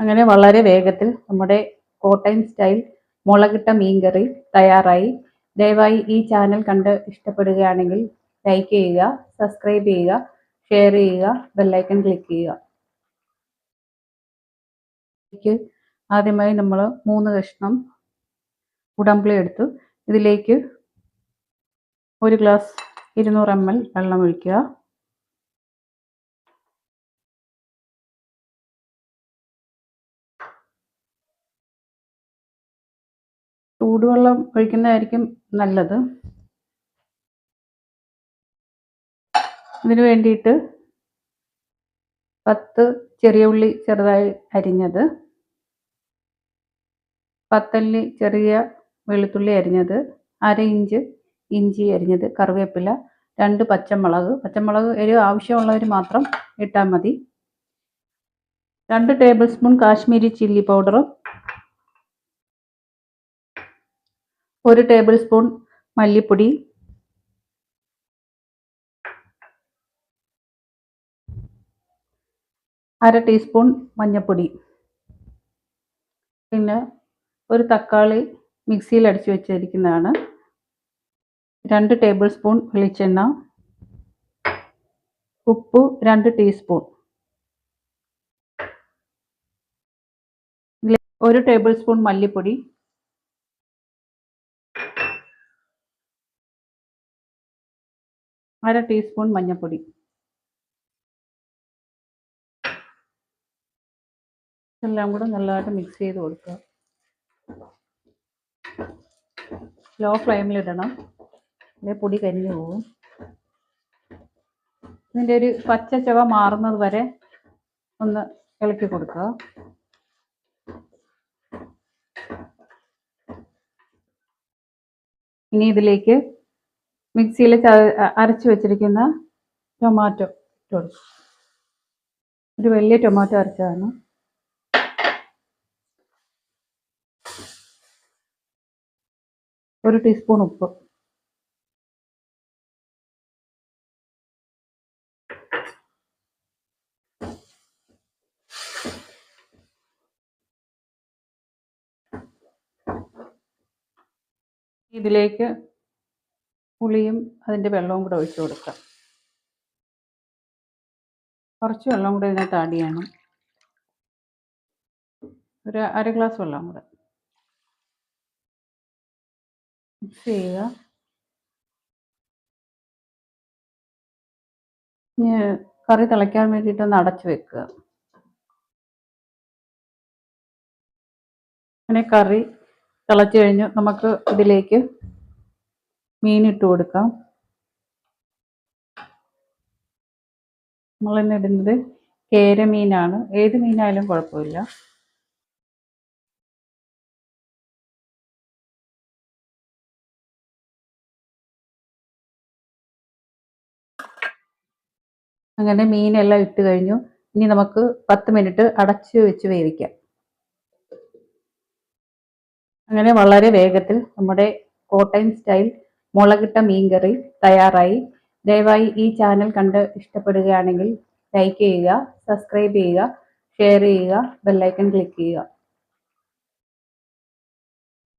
അങ്ങനെ വളരെ വേഗത്തിൽ നമ്മുടെ കോട്ടയം സ്റ്റൈൽ മുളകിട്ട മീൻകറി തയ്യാറായി. ദയവായി ഈ ചാനൽ കണ്ട് ഇഷ്ടപ്പെടുകയാണെങ്കിൽ ലൈക്ക് ചെയ്യുക സബ്സ്ക്രൈബ് ചെയ്യുക ഷെയർ ചെയ്യുക ബെല്ലൈക്കൺ ക്ലിക്ക് ചെയ്യുക. ആദ്യമായി നമ്മൾ മൂന്ന് കഷ്ണം ഉടമ്പുളി എടുത്തു. ഇതിലേക്ക് ഒരു ഗ്ലാസ് ഇരുന്നൂറ് എം എൽ വെള്ളം ഒഴിക്കുക. ചൂടുവെള്ളം ഒഴിക്കുന്നതായിരിക്കും നല്ലത്. ഇതിന് വേണ്ടിയിട്ട് പത്ത് ചെറിയ ഉള്ളി ചെറുതായി അരിഞ്ഞത്. പത്തല്ലി ചെറിയ വെളുത്തുള്ളി അരിഞ്ഞത്. അര ഇഞ്ച് ഇഞ്ചി അരിഞ്ഞത്. കറിവേപ്പില രണ്ട് പച്ചമുളക്. പച്ചമുളക് എരിവ് ആവശ്യമുള്ളവർ മാത്രം ഇട്ടാൽ മതി. രണ്ട് ടേബിൾ സ്പൂൺ കാശ്മീരി ചില്ലി പൗഡറും ഒരു ടേബിൾ സ്പൂൺ മല്ലിപ്പൊടി. അര ടീസ്പൂൺ മഞ്ഞൾപ്പൊടി പിന്നെ ഒരു തക്കാളി മിക്സിയിൽ അടിച്ചു വെച്ചിരിക്കുന്നതാണ്. രണ്ട് ടേബിൾ സ്പൂൺ വെളിച്ചെണ്ണ. ഉപ്പ് രണ്ട് ടീസ്പൂൺ ഒരു ടേബിൾ സ്പൂൺ മല്ലിപ്പൊടി. അര ടീസ്പൂൺ മഞ്ഞൾപ്പൊടി എല്ലാം കൂടെ നല്ലതായിട്ട് മിക്സ് ചെയ്ത് കൊടുക്കുക. ലോ ഫ്ലെയിമിലിടണം അല്ലെ പൊടി കരിഞ്ഞു പോകും. ഇതിന്റെ ഒരു പച്ച ചുവ മാറുന്നത് വരെ ഒന്ന് ഇളക്കി കൊടുക്കുക. ഇനി ഇതിലേക്ക് മിക്സിയിൽ അരച്ച് വെച്ചിരിക്കുന്ന ടൊമാറ്റോ ഇട്ട് ഒരു വലിയ ടൊമാറ്റോ അരച്ചതാണ്. ഒരു ടീസ്പൂൺ ഉപ്പ്. ഇതിലേക്ക് പുളിയും അതിന്റെ വെള്ളവും കൂടെ ഒഴിച്ച് കൊടുക്കാം കുറച്ച് വെള്ളം കൂടെ ഇതിനകത്ത് ആഡ് ചെയ്യണം. ഒരു അര ഗ്ലാസ് വെള്ളം കൂടെ. മിക്സ് ചെയ്യുക. ഇനി കറി തിളയ്ക്കാൻ വേണ്ടിയിട്ടൊന്ന് അടച്ചു വെക്കുക. അങ്ങനെ കറി തിളച്ചു കഴിഞ്ഞ്. നമുക്ക് ഇതിലേക്ക് മീൻ ഇട്ട് കൊടുക്കാം. നമ്മൾ ഇടുന്നത് കേര മീനാണ്. ഏത് മീനായാലും കുഴപ്പമില്ല. അങ്ങനെ മീനെല്ലാം ഇട്ട് കഴിഞ്ഞു. ഇനി നമുക്ക് പത്ത് മിനിറ്റ് അടച്ചു വെച്ച് വേവിക്കാം. അങ്ങനെ വളരെ വേഗത്തിൽ നമ്മുടെ കോട്ടയം സ്റ്റൈൽ മുളകിട്ട മീൻകറി തയ്യാറായി. ദയവായി ഈ ചാനൽ കണ്ട് ഇഷ്ടപ്പെടുകയാണെങ്കിൽ ലൈക്ക് ചെയ്യുക സബ്സ്ക്രൈബ് ചെയ്യുക ഷെയർ ചെയ്യുക ബെല്ലൈക്കൺ ക്ലിക്ക് ചെയ്യുക.